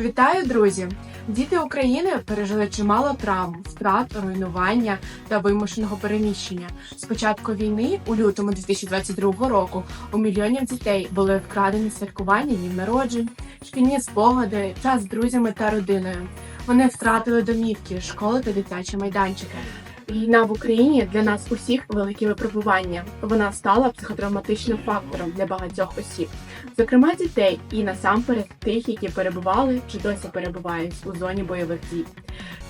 Вітаю, друзі! Діти України пережили чимало травм, втрат, руйнування та вимушеного переміщення. З початку війни, у лютому 2022 року, у мільйонів дітей були вкрадені святкування днів народжень, шкільні спогади, час з друзями та родиною. Вони втратили домівки, школи та дитячі майданчики. Війна в Україні для нас усіх велике випробування. Вона стала психотравматичним фактором для багатьох осіб, зокрема дітей і насамперед тих, які перебували чи досі перебувають у зоні бойових дій.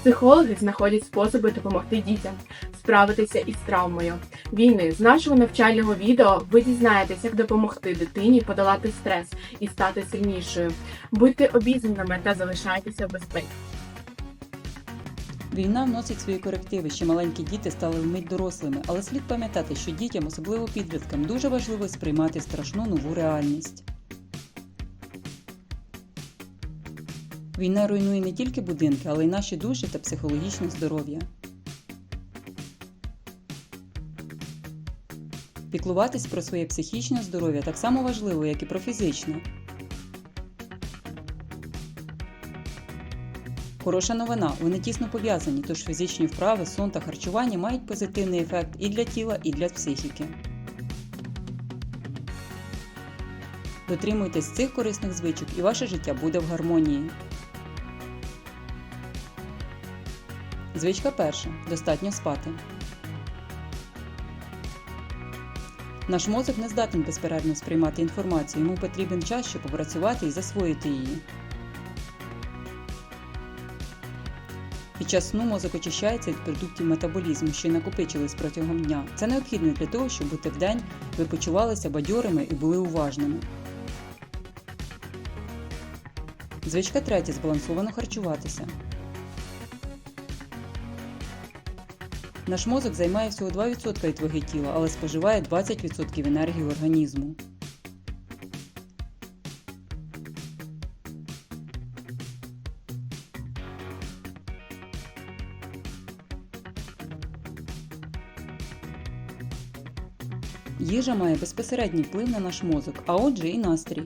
Психологи знаходять способи допомогти дітям справитися із травмою війни. З нашого навчального відео ви дізнаєтесь, як допомогти дитині подолати стрес і стати сильнішою. Будьте обізнаними та залишайтеся в безпеці. Війна вносить свої корективи, ще маленькі діти стали вмить дорослими, але слід пам'ятати, що дітям, особливо підліткам, дуже важливо сприймати страшну нову реальність. Війна руйнує не тільки будинки, але й наші душі та психологічне здоров'я. Піклуватись про своє психічне здоров'я так само важливо, як і про фізичне. Хороша новина, вони тісно пов'язані, тож фізичні вправи, сон та харчування мають позитивний ефект і для тіла, і для психіки. Дотримуйтесь цих корисних звичок і ваше життя буде в гармонії. Звичка перша. Достатньо спати. Наш мозок не здатен безперервно сприймати інформацію, йому потрібен час, щоб попрацювати і засвоїти її. Під час сну мозок очищається від продуктів метаболізму, що накопичились протягом дня. Це необхідно для того, щоб бути вдень ви почувалися бадьорими і були уважними. Звичка третя збалансовано харчуватися. Наш мозок займає всього 2% від ваги тіла, але споживає 20% енергії організму. Їжа має безпосередній вплив на наш мозок, а отже і настрій.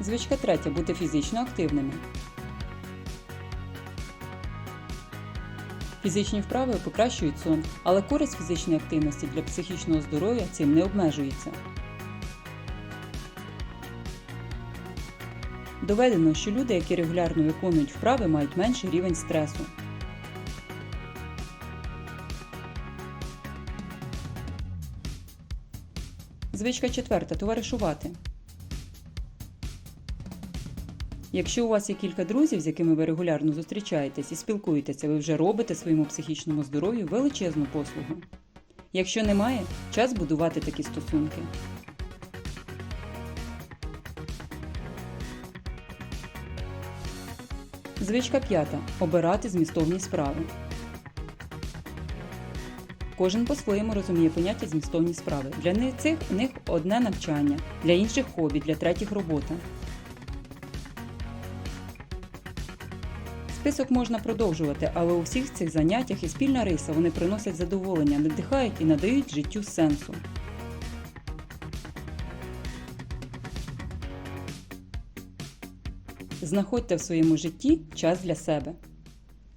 Звичка третя бути фізично активними. Фізичні вправи покращують сон, але користь фізичної активності для психічного здоров'я цим не обмежується. Доведено, що люди, які регулярно виконують вправи, мають менший рівень стресу. Звичка четверта товаришувати. Якщо у вас є кілька друзів, з якими ви регулярно зустрічаєтесь і спілкуєтеся, ви вже робите своєму психічному здоров'ю величезну послугу. Якщо немає, час будувати такі стосунки. Звичка п'ята. Обирати змістовні справи. Кожен по-своєму розуміє поняття змістовні справи. Для цих них одне навчання, для інших хобі, для третіх робота. Список можна продовжувати, але у всіх цих заняттях і спільна риса вони приносять задоволення, надихають і надають життю сенсу. Знаходьте в своєму житті час для себе.